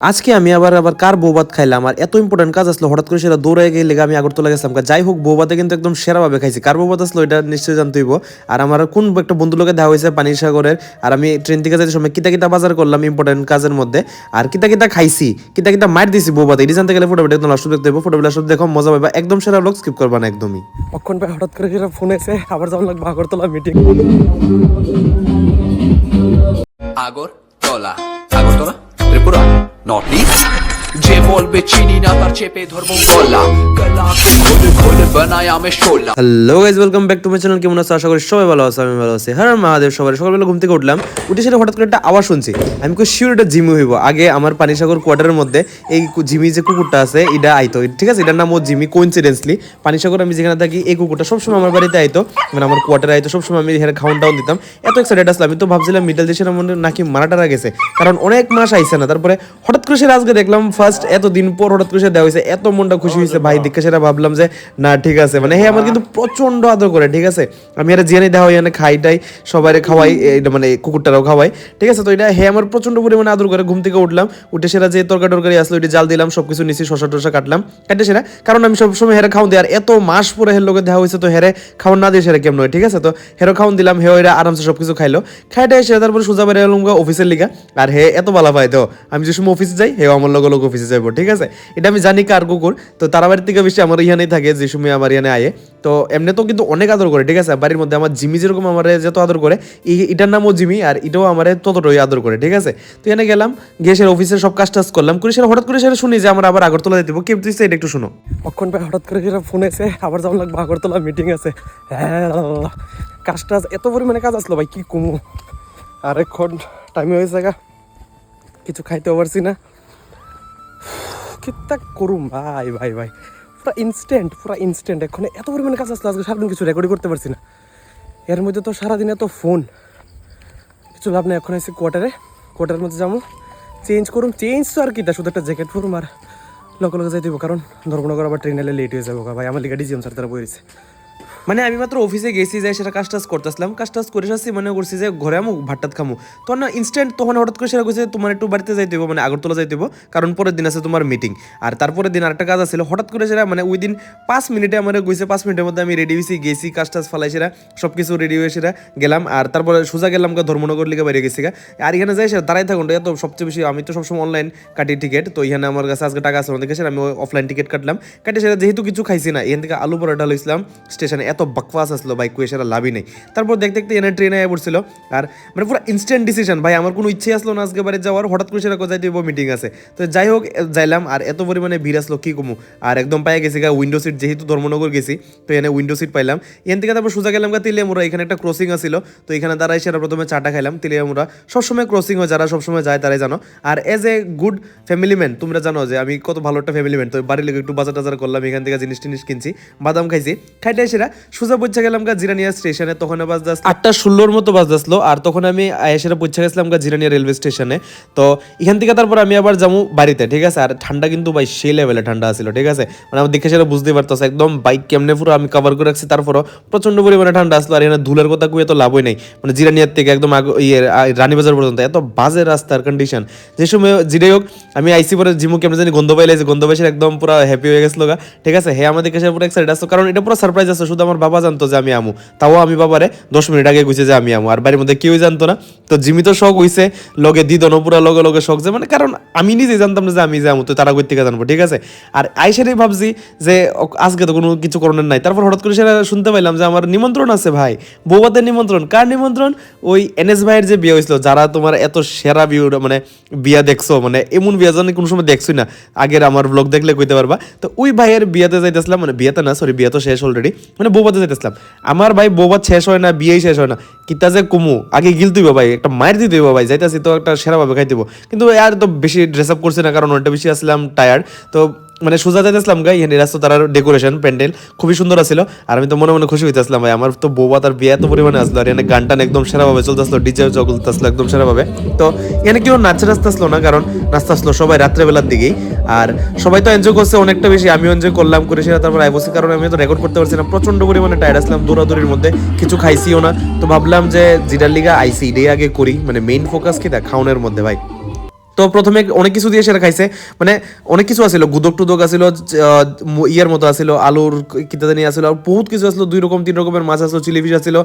আজকে আমি আবার আবার কার বৌবাদ খাইলাম? আর এত ইম্পর্টেন্ট কাজ আসলো হঠাৎ করে সেটা দৌড়ে গেলে আমি আগরতলা গেছিলাম। যাই হোক বৌবাতে কিন্তু একদম সেরাভাবে খাইছি। কার বৌবাদ আসলো এটা নিশ্চয়ই জানতে হইব। আর আমার কোন একটা বন্ধু লোকে দেওয়া হয়েছে পানির সাগরের আর আমি ট্রেন থেকে যাইতে সময় কিতা কিতা বাজার করলাম ইম্পর্টেন্ট কাজের মধ্যে। আর কিতা কিতা খাইছি কিতা কিতা মার দিছি বৌবাতে এটি জানতে গেলে ফটো একদম লাস্ট দেখতে হইব। ফটো লাস্ট দেখো মজা পাবা একদম সেরা ব্লগ স্কিপ করবা না একদমই। অক্ষণ ভাই হঠাৎ করে যেটা ফোন এসে আবার যেমন লাগবে আগরতলা মিটিং আগরতলা। Nordlicht. যে বলবে চিনি না, তার চেপে ধরবো গলা hello guys welcome back to my channel কেমন আছো? আশা করি সবাই ভালো আছে, আমি ভালো আছি। হ্যাঁ মহাদেব, সবাই। সকালবেলা ঘুম থেকে উঠলাম। উঠে সেটা হঠাৎ করে একটা আওয়াজ শুনছি। আমি কই শিওর এটা জিমি হইব। আগে আমার পানিসাগর কোয়ার্টারের মধ্যে এই জিমি যে কুকুরটা আছে, এটা আইতো। ঠিক আছে? এটার নাম ও জিমি কোইন্সিডেন্সলি পানিসাগর আমি যেখানে থাকি, এই কুকুরটা সবসময় আমার বাড়িতে আইতো। মানে আমার কোয়ার্টারে আইতো, সবসময় আমি এখানে খাওয়ান টাউন দিতাম। এত এক্সাইটেড আসলাম। আমি তো ভাবছিলাম মিডল দেশের মনে নাকি মারাটারা গেছে। কারণ অনেক মাস আইছে না। তারপরে হঠাৎ করে সে আজকে দেখলাম ফার্স্ট এত দিন পর হঠাৎ করে দেওয়া হয়েছে এত মনটা খুশি হয়েছে। ভাই দেখে সেটা ভাবলাম যে না ঠিক আছে। মানে হ্যাঁ আমার কিন্তু প্রচণ্ড আদর করে ঠিক আছে? আমি এটা জিয়ানি দেওয়া হয় এখানে খাইটাই সবাই খাওয়াই এটা মানে কুকুরটারাও খাওয়াই ঠিক আছে? তো এটা হ্যাঁ আমার প্রচণ্ড পরিমাণে আদর করে ঘুম থেকে উঠলাম উঠে সেটা যে তরকারি টরকারি আসলো ওইটা জাল দিলাম সবকিছু নিচে শসা টসা কাটলাম কাটে সেটা কারণ আমি সবসময় হেরে খাওয়ান দিই আর এত মাস পরে হের লোকে দেওয়া হয়েছে তো হেরে খাওয়ান না দিয়ে সেটা কেমন হয় ঠিক আছে? তো হেরো খাওয়ান দিলাম হে ওইরা আরামসে সবকিছু খাইলো। খাইটা এসে তারপরে সোজা বেড়ে এলাম অফিসের লিগা। আর হে এত ভালো পাই তো আমি যে সময় অফিসে যাই হেও আমার লগে লোক অফিসে যাব ঠিক আছে? এটা আমি জানি কার কুকুর তো তারা বাড়ির থেকে বেশি আমার ইহানেই থাকে যে সময় আমার ইহানে আয়ে। তো এমনি তো কিন্তু অনেক আদর করে, ঠিক আছে? বাড়ির মধ্যে আমার জিমি যেরকম আমার যত আদর করে এটার নামও জিমি, আর এটাও আমার ততটাই আদর করে, ঠিক আছে? তো এখানে গেলাম, গিয়ে সে অফিসের সব কাজ টাজ করলাম, করে সেটা হঠাৎ করে সেটা শুনি যে আমার আবার আগরতলা হবে। কেমন তুই এটা একটু শোনো। অক্ষণ ভাই হঠাৎ করে যেটা ফোন এসে, আবার যেমন লাগবে, আগরতলা মিটিং আছে। হ্যাঁ কাজ টাজ, এত পরিমাণে কাজ আসলো ভাই, কি কমু? আরেকক্ষণ টাইম হয়েছে গা। কিছু খাইতেও পারছি না। কিত্তা করুম? ভাই ভাই ভাই। পুরো ইনস্ট্যান্ট পুরো ইনস্ট্যান্ট এখন এত পরিমাণে কাজ আসলে, আজকে সারাদিন কিছু রেকর্ডই করতে পারছি না। এর মধ্যে তো সারাদিন এত ফোন কিছু লাভ নেই, এখন এসে কোয়ার্টারে কোয়ার্টারের মধ্যে যাব। চেঞ্জ করুম চেঞ্জ তো আর কি শুধু একটা জ্যাকেট পরুম আর লোক লগে যাই দিব, কারণ ধর্মনগর আবার ট্রেন লেট হয়ে যাব ভাই। আমার লিগা ডিজিএম স্যার তারা বইছে মানে আমি মাত্র অফিসে গেছি, যাই সেটা কাজ টাজ করতেছিলাম। কাজ টাজ করে আসছি মনে করছি যে ঘরে আমু ভাতটাত খামু। তখন না ইনস্ট্যান্ট তখন হঠাৎ করে সেটা কইছে, তোমার একটু বাড়িতে যাইতে হবে মানে আগরতলা যাইতে হবে কারণ পরের দিন আছে তোমার মিটিং আর তারপরের দিন আরেকটা কাজ আছিল, হঠাৎ করে সেটা মানে ওই দিন পাঁচ মিনিটে আমার কইছে, পাঁচ মিনিটের মধ্যে আমি রেডি হয়েছি গেছি, কাজ টাজ ফালাই সেটা সব কিছু রেডি হয়ে সেটা গেলাম। আর তারপরে সোজা গেলাম গা ধর্মনগর লিগে বাইরে গেছি গা। আর এখানে যাই সেটা দাঁড়াই থাকুন এত সবচেয়ে বেশি, আমি তো সবসময় অনলাইন কাটি টিকিট তো এখানে আমার কাছে আজকে টাকা আছে, আমাদের কাছে, আমি অফলাইন টিকিট কাটলাম। কাটে সেটা যেহেতু কিছু খাইছি না, এখান থেকে আলু পরোটা লইছিলাম স্টেশনে এত বাকওয়াস আসলো ভাই কুয়ে সেটা লাভই নেই। তারপর দেখতে দেখতে এনে ট্রেনে আয় পড়ছিল আর মানে পুরো ইনস্ট্যান্ট ডিসিশন ভাই আমার কোনো ইচ্ছে আসলো না আজকে বাড়ি যাওয়ার, হঠাৎ করে সেটা কোথায় দিব মিটিং আছে। তো যাই হোক যাইলাম, আর এত পরিমাণে ভিড় আসলো, কি কমু? আর একদম পায়ে গেছি গা উইন্ডো সিট যেহেতু ধর্মনগর গেছি, তো এনে উইন্ডো সিট পাইলাম। এখান থেকে তারপর সোজা গেলাম গা তিলিয়ামুড়া, এখানে একটা ক্রসিং আছিল। তো এখানে দাঁড়াই সেটা প্রথমে চাটা খাইলাম, তিলিয়ামুড়া। সবসময় ক্রসিং হয়, যারা সবসময় যায় তারাই জানো। আর as a good family man তোমরা জানো যে আমি কত ভালো একটা ফ্যামিলি ম্যান তো বাড়ির লেগে একটু বাজার টাজার করলাম, এখান থেকে জিনিস টিনিস কিনছি, বাদাম খাইছি। খাইতে সেটা সোজা পৌঁছে গেলাম গা, জিরানিয়া স্টেশনে। তখন বাজতে আটটা ষোলোর মতো বাজতে আর তখন আমি এসে পৌঁছে গেছিলাম গা, জিরানিয়া রেলওয়ে স্টেশনে। তো এখান থেকে তারপর আমি আবার যাব বাড়িতে, ঠিক আছে? আর ঠান্ডা কিন্তু ভাই সেই লেভেলে ঠান্ডা ছিল ঠিক আছে? মানে আমি দেখে সেটা বুঝতে পারতেছে, একদম বাইক কেমনে পুরো আমি কভার করে রাখছি, তারপরও প্রচণ্ড পরিমাণে ঠান্ডা আসলো, আর এখানে ধুলের কথা কুয়ে তো লাভই নেই। মানে জিরানিয়ার থেকে একদম ইয়ে রানীবাজার পর্যন্ত, এত বাজে রাস্তার কন্ডিশন যে সময় যেটাই হোক, আমি আইসি পরে জিমু কেমন জানি গন্ধ পাইলে গন্ধ পাইছে, একদম পুরো হ্যাপি হয়ে গেছিল ঠিক আছে? হ্যাঁ আমাদের কাছে পুরো এক্সাইটেড আসতো কারণ এটা পুরো সারপ্রাইজ আসতো শুধু আমার বাবা জানতো যে আমি আমু। তাও আমি বাবারে দশ মিনিট আগে গুছে যে আমি আমু। আর বাড়ির মধ্যে কেউই জানতো না। তো জিমি তো শখ হইছে, লগে দিদনও পুরো লগে লগে শখ যে মানে কারণ আমি নিজে জানতাম না যে আমি যাব তো তারা থেকে জানব, ঠিক আছে? আর আইসারই ভাবছি যে আজকে তো কোনো কিছু করণের নাই। তারপর হঠাৎ করে সেটা শুনতে পাইলাম যে, আমার নিমন্ত্রণ আছে ভাই। বৌবাদের নিমন্ত্রণ। কার নিমন্ত্রণ? ওই এনএস ভাইয়ের যে বিয়ে হয়েছিল যারা তোমার এত সেরা বিয়ে মানে বিয়া দেখছ মানে এমন বিয়া জানি কোনো সময় দেখছোই না। আগের আমার ব্লগ দেখলে কইতে পারবা। তো ওই ভাইয়ের বিয়াতে যাইতেছিলাম মানে বিয়াতে না সরি বিয়া তো শেষ অলরেডি মানে বৌবাতে যেতেছিলাম আমার ভাই বৌবাত শেষ হয় না বিয়ে শেষ হয় না। কিতা যে কুমু, আগে গিল তুই ভাই, একটা মায়ের দিতে দেবো ভাই, যাইতাছি তো একটা সেরাভাবে খাই দিব কিন্তু আর তো বেশি ড্রেস আপ করছি না, কারণ ওটা বেশি আসলাম টায়ার্ড তো মানে সোজা যাইতেছিলাম গাই এখানে রাস্তা তার ডেকোরেশন প্যান্ডেল, খুবই সুন্দর আছিল। আর আমি তো মনে মনে খুশি হইতেছিলাম ভাই, আমার তো বৌবা তার বিয়ে এত পরিমাণে আসলো, আর এখানে গান টান একদম সেরাভাবে চলতেছিল ডিজে চলতেছিল একদম সেরাভাবে। তো এখানে কেউ নাচে রাস্তা আসলো না, কারণ নাচতে আসলো সবাই রাত্রেবেলার দিকেই। আর সবাই তো এনজয় করছে অনেকটা বেশি, আমিও এনজয় করলাম, করে সেটা তারপর আই বসে কারণ আমি তো রেকর্ড করতে পারছি না। প্রচণ্ড পরিমাণে টায়ার্ড আসলাম, দৌড়াদৌড়ির মধ্যে কিছু খাইছিও না। তো ভাবলাম যে জিডার লিগা আইসি, এটাই আগে করি মানে মেইন ফোকাস কি তা খাওনের মধ্যে ভাই। তো প্রথমে অনেক কিছু দিয়ে সেটা খাইছে। মানে অনেক কিছু আছিল, গুদক টুদক আছিল ইয়ার মতো আছিল, আলুর কিতা জানি আছিল, আর বহুত কিছু আছিল, দুই রকম, তিন রকমের মাছ আছিল, চিলি ফিশ আছিল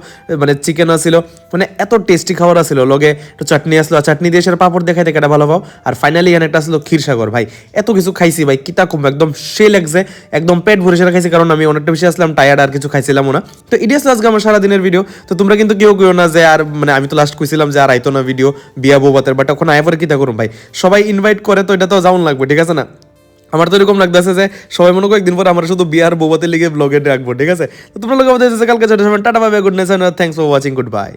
মানে চিকেন আছিল। মানে এত টেস্টি খাবার আছিল, লগে একটু চাটনি আসলো চাটনি দিয়ে সেটা পাপড় দেখাইতে কেটা ভালো পাও। আর ফাইনালি এখানে একটা আসলো ক্ষীরসাগর ভাই। এত কিছু খাইছি, ভাই, কিতা কম, একদম সে লাগছে, একদম পেট ভরে সেটা খাইছি, কারণ আমি অনেকটা বেশি আসলাম টায়ার্ড আর কিছু খাইছিলাম না। তো এটি আসলে আজকে আমার সারাদিনের ভিডিও তো তোমরা কিন্তু কেউ কেউ না যে, আর মানে আমি তো লাস্ট কইছিলাম যে, আর আইতো না ভিডিও বিয়া বৌবাতের বাট এখন আয় পরে কিতা করুন ভাই? সবাই ইনভাইট করে তো এটা তো যাওন লাগবে, ঠিক আছে না? আমার তো এরকম লাগতেছে যে সবাই মনে করো একদিন পর আমরা শুধু বিয়ার বোবাতে লিগে ব্লগে রাখব ঠিক আছে? তো তোমরা লোক আমাদের কালকে tata bye good night thanks for watching good bye